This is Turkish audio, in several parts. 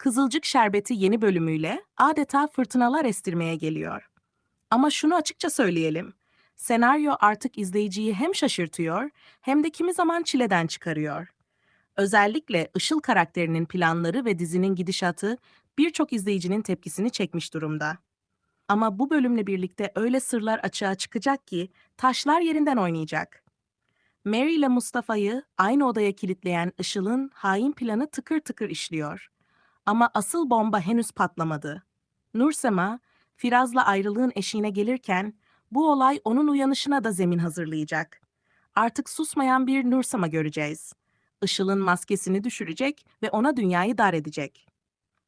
Kızılcık Şerbeti yeni bölümüyle adeta fırtınalar estirmeye geliyor. Ama şunu açıkça söyleyelim. Senaryo artık izleyiciyi hem şaşırtıyor hem de kimi zaman çileden çıkarıyor. Özellikle Işıl karakterinin planları ve dizinin gidişatı birçok izleyicinin tepkisini çekmiş durumda. Ama bu bölümle birlikte öyle sırlar açığa çıkacak ki taşlar yerinden oynayacak. Mary ile Mustafa'yı aynı odaya kilitleyen Işıl'ın hain planı tıkır tıkır işliyor. Ama asıl bomba henüz patlamadı. Nursema, Firaz'la ayrılığın eşiğine gelirken bu olay onun uyanışına da zemin hazırlayacak. Artık susmayan bir Nursema göreceğiz. Işıl'ın maskesini düşürecek ve ona dünyayı dar edecek.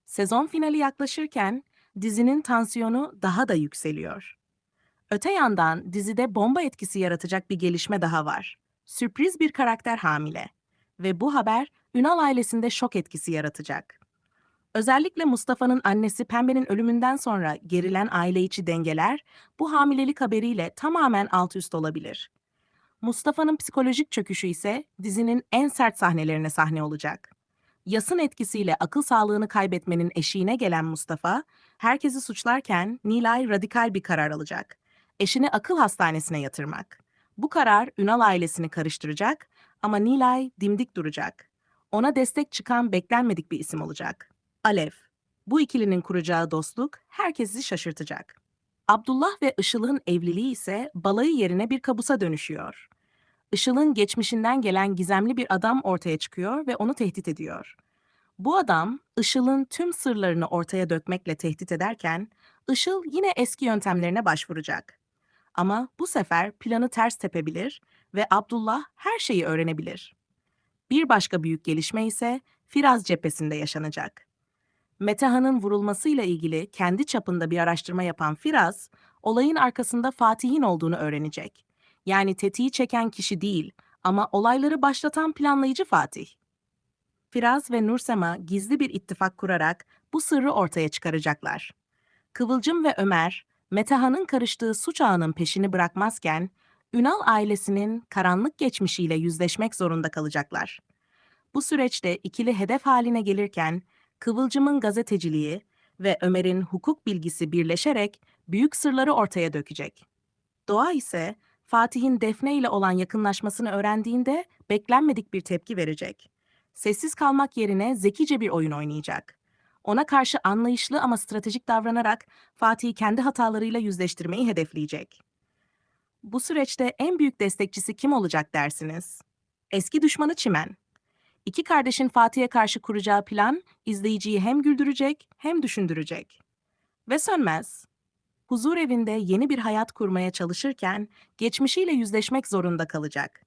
Sezon finali yaklaşırken dizinin tansiyonu daha da yükseliyor. Öte yandan dizide bomba etkisi yaratacak bir gelişme daha var. Sürpriz bir karakter hamile ve bu haber Ünal ailesinde şok etkisi yaratacak. Özellikle Mustafa'nın annesi Pembe'nin ölümünden sonra gerilen aile içi dengeler bu hamilelik haberiyle tamamen alt üst olabilir. Mustafa'nın psikolojik çöküşü ise dizinin en sert sahnelerine sahne olacak. Yasın etkisiyle akıl sağlığını kaybetmenin eşiğine gelen Mustafa, herkesi suçlarken Nilay radikal bir karar alacak. Eşini akıl hastanesine yatırmak. Bu karar Ünal ailesini karıştıracak ama Nilay dimdik duracak. Ona destek çıkan beklenmedik bir isim olacak. Alev. Bu ikilinin kuracağı dostluk herkesi şaşırtacak. Abdullah ve Işıl'ın evliliği ise balayı yerine bir kabusa dönüşüyor. Işıl'ın geçmişinden gelen gizemli bir adam ortaya çıkıyor ve onu tehdit ediyor. Bu adam, Işıl'ın tüm sırlarını ortaya dökmekle tehdit ederken, Işıl yine eski yöntemlerine başvuracak. Ama bu sefer planı ters tepebilir ve Abdullah her şeyi öğrenebilir. Bir başka büyük gelişme ise Firaz cephesinde yaşanacak. Metehan'ın vurulmasıyla ilgili kendi çapında bir araştırma yapan Firaz, olayın arkasında Fatih'in olduğunu öğrenecek. Yani tetiği çeken kişi değil ama olayları başlatan planlayıcı Fatih. Firaz ve Nursema gizli bir ittifak kurarak bu sırrı ortaya çıkaracaklar. Kıvılcım ve Ömer, Metehan'ın karıştığı suç ağının peşini bırakmazken, Ünal ailesinin karanlık geçmişiyle yüzleşmek zorunda kalacaklar. Bu süreçte ikili hedef haline gelirken, Kıvılcım'ın gazeteciliği ve Ömer'in hukuk bilgisi birleşerek büyük sırları ortaya dökecek. Doğa ise Fatih'in Defne ile olan yakınlaşmasını öğrendiğinde beklenmedik bir tepki verecek. Sessiz kalmak yerine zekice bir oyun oynayacak. Ona karşı anlayışlı ama stratejik davranarak Fatih'i kendi hatalarıyla yüzleştirmeyi hedefleyecek. Bu süreçte en büyük destekçisi kim olacak dersiniz? Eski düşmanı Çimen. İki kardeşin Fatih'e karşı kuracağı plan izleyiciyi hem güldürecek hem düşündürecek. Ve sönmez. Huzur evinde yeni bir hayat kurmaya çalışırken geçmişiyle yüzleşmek zorunda kalacak.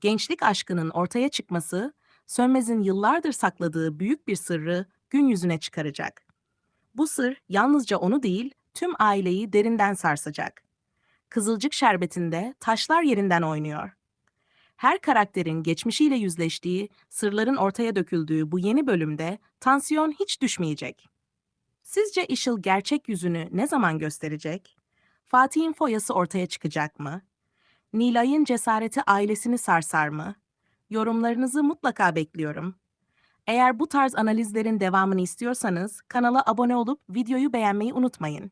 Gençlik aşkının ortaya çıkması, Sönmez'in yıllardır sakladığı büyük bir sırrı gün yüzüne çıkaracak. Bu sır yalnızca onu değil, tüm aileyi derinden sarsacak. Kızılcık şerbetinde taşlar yerinden oynuyor. Her karakterin geçmişiyle yüzleştiği, sırların ortaya döküldüğü bu yeni bölümde tansiyon hiç düşmeyecek. Sizce Işıl gerçek yüzünü ne zaman gösterecek? Fatih'in foyası ortaya çıkacak mı? Nilay'ın cesareti ailesini sarsar mı? Yorumlarınızı mutlaka bekliyorum. Eğer bu tarz analizlerin devamını istiyorsanız kanala abone olup videoyu beğenmeyi unutmayın.